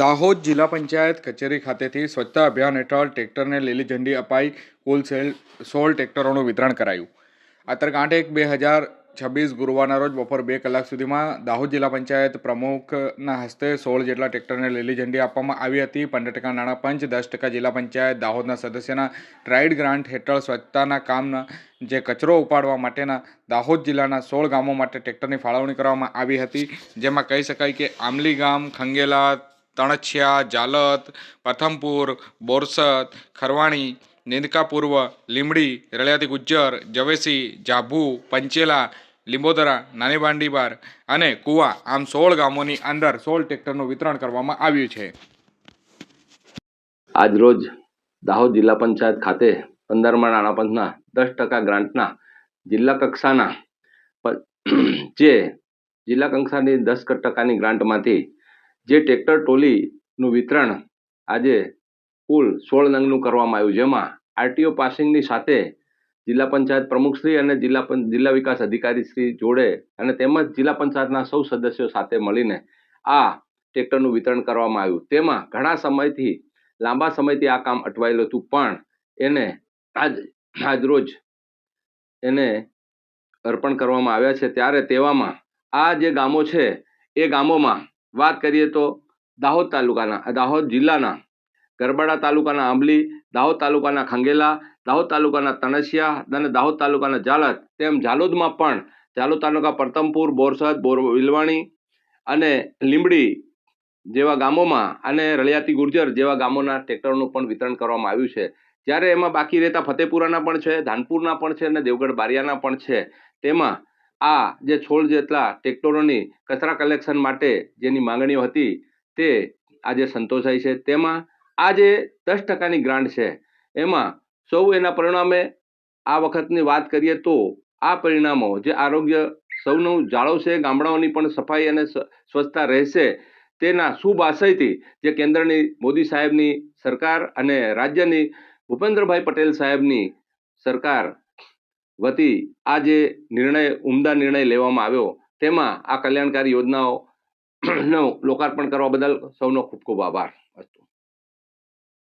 દાહોદ જિલ્લા પંચાયત કચેરી ખાતેથી સ્વચ્છતા અભિયાન હેઠળ ટ્રેક્ટરને લીલી ઝંડી અપાઈ કુલ સેલ સોળ ટ્રેક્ટરોનું વિતરણ કરાયું. આ એક બે હજાર છવ્વીસ ગુરુવારના રોજ બપોર બે કલાક સુધીમાં દાહોદ જિલ્લા પંચાયત પ્રમુખના હસ્તે સોળ જેટલા ટ્રેક્ટરને લીલી ઝંડી આપવામાં આવી હતી. પંદર ટકા નાણાં પંચ, દસ ટકા જિલ્લા પંચાયત, દાહોદના સદસ્યના ટ્રાઇડ ગ્રાન્ટ હેઠળ સ્વચ્છતાના કામના જે કચરો ઉપાડવા માટેના દાહોદ જિલ્લાના સોળ ગામો માટે ટ્રેક્ટરની ફાળવણી કરવામાં આવી હતી. જેમાં કહી શકાય કે આમલી ગામ, ખંગેલા તણછિયા જાલત પ્રથમપુર, બોરસદ, ખરવાણી નિંદકા પૂર્વ લીમડી, રળિયાતી ગુજ્જર, જવેસી જાભુ પંચેલા, લીંબોદરા નાની બાંડીબાર અને કુવા આમ સોળ ગામોની અંદર સોળ ટ્રેક્ટરનું વિતરણ કરવામાં આવ્યું છે. આજરોજ દાહોદ જિલ્લા પંચાયત ખાતે પંદરમાં નાણાં પંચના દસ ટકા ગ્રાન્ટના જિલ્લા કક્ષાના જે જિલ્લા કક્ષાની દસ ટકાની ગ્રાન્ટમાંથી જે ટ્રેક્ટર ટ્રોલીનું વિતરણ આજે કુલ સોળ નંગનું કરવામાં આવ્યું, જેમાં આરટીઓ પાસિંગની સાથે જિલ્લા પંચાયત પ્રમુખશ્રી અને જિલ્લા જિલ્લા વિકાસ અધિકારી શ્રી જોડે અને તેમજ જિલ્લા પંચાયતના સૌ સદસ્યો સાથે મળીને આ ટ્રેક્ટરનું વિતરણ કરવામાં આવ્યું. તેમાં ઘણા સમયથી, લાંબા સમયથી આ કામ અટવાયેલું હતું, પણ એને આજ, આજરોજ એને અર્પણ કરવામાં આવ્યા છે. ત્યારે તેવામાં આ જે ગામો છે, એ ગામોમાં વાત કરીએ તો દાહોદ તાલુકાના, દાહોદ જિલ્લાના ગરબાડા તાલુકાના આંબલી, દાહોદ તાલુકાના ખંગેલા, દાહોદ તાલુકાના તણસિયા અને દાહોદ તાલુકાના જાલત તેમ જાલોદમાં પણ જાલોદ તાલુકા પરતમપુર બોરસદ, બોર વિલવાણી અને લીંબડી જેવા ગામોમાં અને રળિયાતી ગુર્જર જેવા ગામોના ટ્રેક્ટરનું પણ વિતરણ કરવામાં આવ્યું છે. જ્યારે એમાં બાકી રહેતા ફતેપુરાના પણ છે, ધાનપુરના પણ છે અને દેવગઢ બારિયાના પણ છે. તેમાં આ જે છોડ જેટલા ટ્રેક્ટરોની કચરા કલેક્શન માટે જેની માંગણીઓ હતી તે આજે સંતોષાઈ છે. તેમાં આ જે દસ ટકાની ગ્રાન્ટ છે, એમાં સૌ એના પરિણામે આ વખતની વાત કરીએ તો આ પરિણામો જે આરોગ્ય સૌનું જાળવશે, ગામડાઓની પણ સફાઈ અને સ્વ- સ્વચ્છતા રહેશે, તેના શુભ આશયથી જે કેન્દ્રની મોદી સાહેબની સરકાર અને રાજ્યની ભૂપેન્દ્રભાઈ પટેલ સાહેબની સરકાર વતી આ જે નિર્ણય, ઉમદા નિર્ણય લેવામાં આવ્યો, તેમાં આ કલ્યાણકારી યોજનાઓ નો લોકાર્પણ કરવા બદલ સૌનો ખૂબ ખૂબ આભાર.